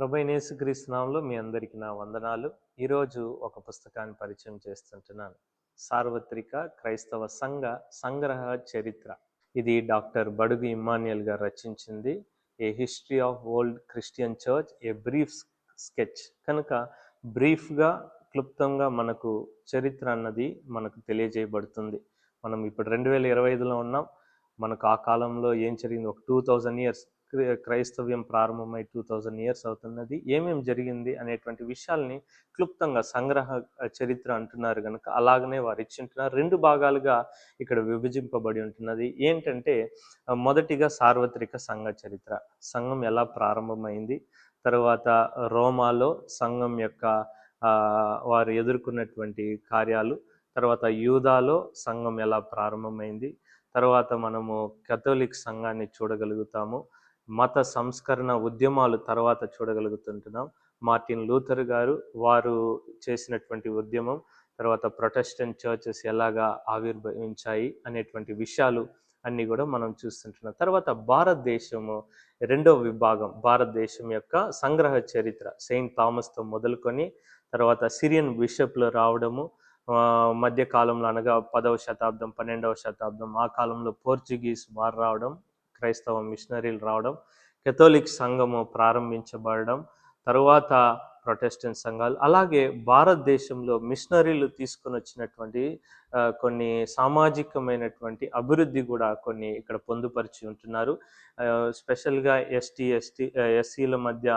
ప్రభైనేసుక్రీస్తునామంలో మీ అందరికీ నా వందనాలు. ఈరోజు ఒక పుస్తకాన్ని పరిచయం చేస్తుంటున్నాను. సార్వత్రిక క్రైస్తవ సంఘ సంగ్రహ చరిత్ర. ఇది డాక్టర్ బడుగు ఇమ్మాన్యుయల్ గారు రచించింది. A history of old Christian church a brief sketch. కనుక బ్రీఫ్గా క్లుప్తంగా మనకు చరిత్ర అన్నది మనకు తెలియజేయబడుతుంది. మనం ఇప్పుడు రెండు వేల ఇరవై ఐదులో ఉన్నాం. మనకు ఆ కాలంలో ఏం జరిగింది? ఒక టూ థౌజండ్ ఇయర్స్ క్రైస్తవ్యం ప్రారంభమై టూ థౌజండ్ ఇయర్స్ అవుతున్నది. ఏమేమి జరిగింది అనేటువంటి విషయాల్ని క్లుప్తంగా సంగ్రహ చరిత్ర అంటున్నారు కనుక అలాగనే వారు ఇచ్చింటున్నారు. రెండు భాగాలుగా ఇక్కడ విభజింపబడి ఉంటున్నది. ఏంటంటే మొదటిగా సార్వత్రిక సంఘ చరిత్ర. సంఘం ఎలా ప్రారంభమైంది? తర్వాత రోమాలో సంఘం యొక్క వారు ఎదుర్కొన్నటువంటి కార్యాలు. తర్వాత యూదాలో సంఘం ఎలా ప్రారంభమైంది? తర్వాత మనము కథోలిక్ సంఘాన్ని చూడగలుగుతాము. మత సంస్కరణ ఉద్యమాలు తర్వాత చూడగలుగుతుంటున్నాం. మార్టిన్ లూథర్ గారు వారు చేసినటువంటి ఉద్యమం తర్వాత ప్రొటెస్టెంట్ చర్చెస్ ఎలాగా ఆవిర్భవించాయి అనేటువంటి విషయాలు అన్నీ కూడా మనం చూస్తుంటున్నాం. తర్వాత భారతదేశము రెండవ విభాగం భారతదేశం యొక్క సంగ్రహ చరిత్ర సెయింట్ థామస్తో మొదలుకొని తర్వాత సిరియన్ బిషప్లు రావడము మధ్యకాలంలో మధ్య కాలంలో అనగా పదవ శతాబ్దం పన్నెండవ శతాబ్దం ఆ కాలంలో పోర్చుగీస్ వారు రావడం క్రైస్తవ మిషనరీలు రావడం కెథోలిక్ సంఘము ప్రారంభించబడడం తరువాత ప్రొటెస్టెంట్ సంఘాలు అలాగే భారతదేశంలో మిషనరీలు తీసుకొని వచ్చినటువంటి కొన్ని సామాజికమైనటువంటి అభివృద్ధి కూడా కొన్ని ఇక్కడ పొందుపరిచి ఉంటున్నారు. స్పెషల్గా ఎస్టీ ఎస్టీ ఎస్సీల మధ్య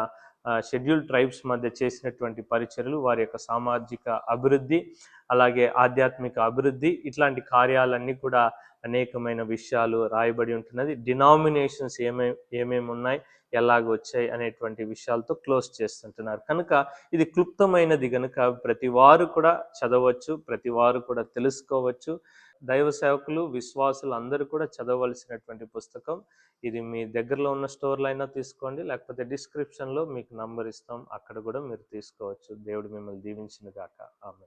షెడ్యూల్ ట్రైబ్స్ మధ్య చేసినటువంటి పరిచర్లు వారి యొక్క సామాజిక అభివృద్ధి అలాగే ఆధ్యాత్మిక అభివృద్ధి ఇట్లాంటి కార్యాలన్నీ కూడా అనేకమైన విషయాలు రాయబడి ఉంటున్నది. డినామినేషన్స్ ఏమే ఏమేమి ఉన్నాయి? ఎలాగ వచ్చాయి? అనేటువంటి విషయాలతో క్లోజ్ చేస్తుంటున్నారు. కనుక ఇది క్లుప్తమైనది కనుక ప్రతి వారు కూడా చదవచ్చు ప్రతి వారు కూడా తెలుసుకోవచ్చు. దైవ సేవకులు విశ్వాసులు అందరూ కూడా చదవలసినటువంటి పుస్తకం. ఇది మీ దగ్గరలో ఉన్న స్టోర్లో అయినా తీసుకోండి. లేకపోతే డిస్క్రిప్షన్లో మీకు నంబర్ ఇస్తాం. అక్కడ కూడా మీరు తీసుకోవచ్చు. దేవుడు మిమ్మల్ని దీవించిన గాక. ఆమె